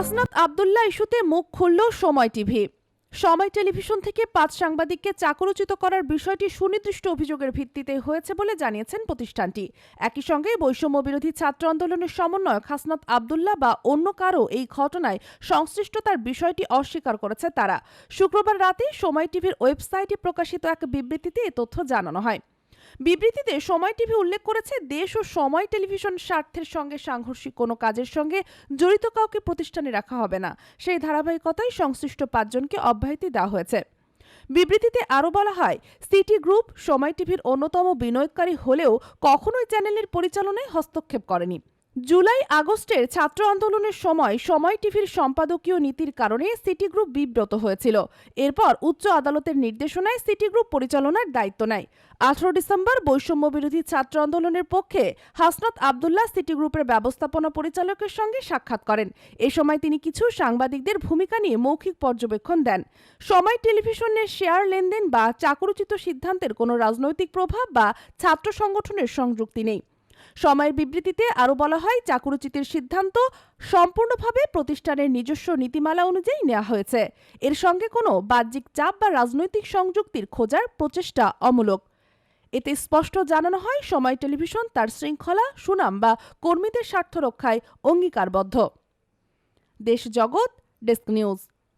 হাসনাত আবদুল্লাহ ইস্যুতে মুখ খুলল সময় টিভি। সময় টেলিভিশন থেকে পাঁচ সাংবাদিককে চাকরুচিত করার বিষয়টি সুনির্দিষ্ট অভিযোগের ভিত্তিতে হয়েছে বলে জানিয়েছেন প্রতিষ্ঠানটি। একই সঙ্গে বৈষম্য বিরোধী ছাত্র আন্দোলনের সমন্বয়ক হাসনাত আবদুল্লাহ বা অন্য কারও এই ঘটনায় সংশ্লিষ্টতার বিষয়টি অস্বীকার করেছে তারা। শুক্রবার রাতে সময় টিভির ওয়েবসাইটে প্রকাশিত এক বিবৃতিতে এ তথ্য জানানো হয়। বিবৃতিতে সময় টিভি উল্লেখ করেছে, দেশ ও সময় টেলিভিশন স্বার্থের সঙ্গে সাংঘর্ষিক কোনো কাজের সঙ্গে জড়িত কাউকে প্রতিষ্ঠানে রাখা হবে না। সেই ধারাবাহিকতায় সংশ্লিষ্ট পাঁচজনকে অব্যাহতি দেওয়া হয়েছে। বিবৃতিতে আরও বলা হয়, সিটি গ্রুপ সময় টিভির অন্যতম বিনিয়োগকারী হলেও কখনোই চ্যানেলের পরিচালনায় হস্তক্ষেপ করেনি। জুলাই আগস্টের ছাত্র আন্দোলনের সময় সময় টিভির সম্পাদকীয় নীতির কারণে সিটি গ্রুপ বিব্রত হয়েছিল। এরপর উচ্চ আদালতের নির্দেশনায় সিটি গ্রুপ পরিচালনার দায়িত্ব নেয়। আঠারো ডিসেম্বর বৈষম্য বিরোধী ছাত্র আন্দোলনের পক্ষে হাসনাত আবদুল্লাহ সিটি গ্রুপের ব্যবস্থাপনা পরিচালকের সঙ্গে সাক্ষাৎ করেন। এ সময় তিনি কিছু সাংবাদিকদের ভূমিকা নিয়ে মৌখিক পর্যবেক্ষণ দেন। সময় টেলিভিশনের শেয়ার লেনদেন বা চাকরুচিত সিদ্ধান্তের কোনো রাজনৈতিক প্রভাব বা ছাত্র সংগঠনের সংযুক্তি নেই। সময়ের বিবৃতিতে আরও বলা হয়, চাকুরুচিতের সিদ্ধান্ত সম্পূর্ণভাবে প্রতিষ্ঠানের নিজস্ব নীতিমালা অনুযায়ী নেওয়া হয়েছে। এর সঙ্গে কোনো বাহ্যিক চাপ বা রাজনৈতিক সংযুক্তির খোঁজার প্রচেষ্টা অমূলক। এতে স্পষ্ট জানানো হয়, সময় টেলিভিশন তার শৃঙ্খলা, সুনাম বা কর্মীদের স্বার্থ রক্ষায় অঙ্গীকারবদ্ধ। দেশ জগৎ, ডেস্ক নিউজ।